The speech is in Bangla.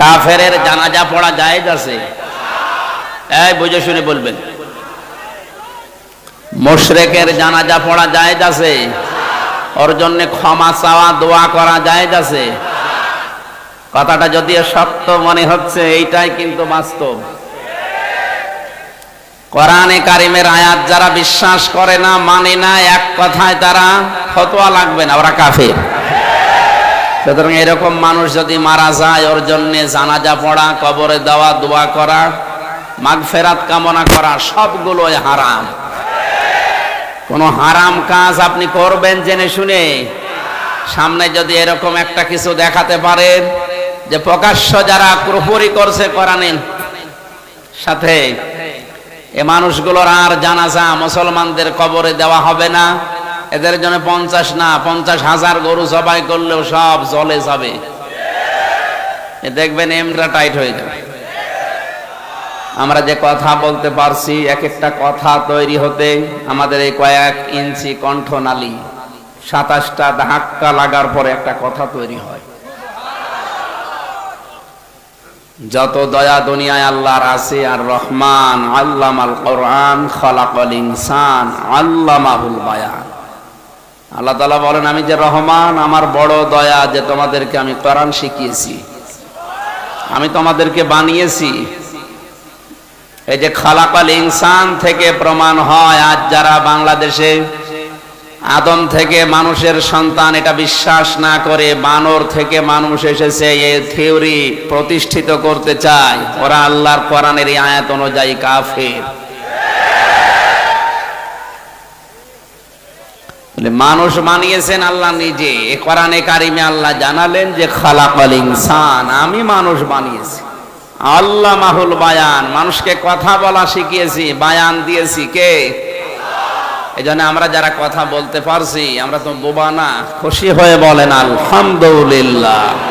কাফেরের জানাজা পড়া জায়েজ আছে? এই বুঝে শুনে বলবেন। মুশরিকের জানাজা পড়া জায়েজ আছে? ওর জন্য ক্ষমা চাওয়া, দোয়া করা জায়েজ আছে? কথাটা যদিও সত্য মনে হচ্ছে, এইটাই কিন্তু বাস্তব। কোরআনে কারিমের আয়াত যারা বিশ্বাস করে না মানে না, এক কথায় তারা ফতোয়া লাগবে না, ওরা কাফের। সুতরাং এরকম মানুষ যদি মারা যায়, ওর জন্য জানাজা পড়া, কবরে দেওয়া, দোয়া করা, মাগফেরাত কামনা করা, সবগুলোই হারাম। কোনো হারাম কাজ আপনি করবেন জেনে শুনে? সামনে যদি এরকম একটা কিছু দেখাতে পারেন যে প্রকাশ্য যারা কুরফুরি করছে কোরআনের সাথে, এ মানুষগুলোর আর জানাজা মুসলমানদের কবরে দেওয়া হবে না। এদের জন্য পঞ্চাশ না, পঞ্চাশ হাজার গরু সবাই করলেও সব জলে যাবে। দেখবেন এমরা টাইট হয়ে যাবে। আমরা যে কথা বলতে পারছি, এক একটা কথা তৈরি হতে আমাদের এই কয়েক ইঞ্চি কণ্ঠনালী সাতাশটা ধাক্কা লাগার পরে একটা কথা তৈরি হয়। যত দয়া দুনিয়ায় আল্লাহর আছে আর রহমান, আল্লামাল কোরআন, খলাকল ইনসান, আল্লামাহুল বায়ান। আল্লাহ তালা বলেন, আমি যে রহমান, আমার বড় দয়া যে তোমাদেরকে আমি কোরআন শিখিয়েছি, আমি তোমাদেরকে বানিয়েছি। এই যে খালাকাল ইনসান থেকে প্রমাণ হয়, আজ যারা বাংলাদেশে আদম থেকে মানুষের সন্তান, এটা বিশ্বাস না করে বানর থেকে মানুষ এসেছে এই থিওরি প্রতিষ্ঠিত করতে চায়। ওরা আল্লাহর কোরআনের আয়াত অনুযায়ী কাফের। মানুষ মানিয়েছেন আল্লাহ নিজে। এ কোরআনে কারিমে আল্লাহ জানালেন যে, খালাকাল ইনসান, আমি মানুষ বানিয়েছি। আল্লাহ মাহুল বায়ান, মানুষকে কথা বলা শিখিয়েছি, বায়ান দিয়েছি কে? এই জন্য আমরা যারা কথা বলতে পারছি, আমরা তো বোবা না, খুশি হয়ে বলেন, আলহামদুলিল্লাহ।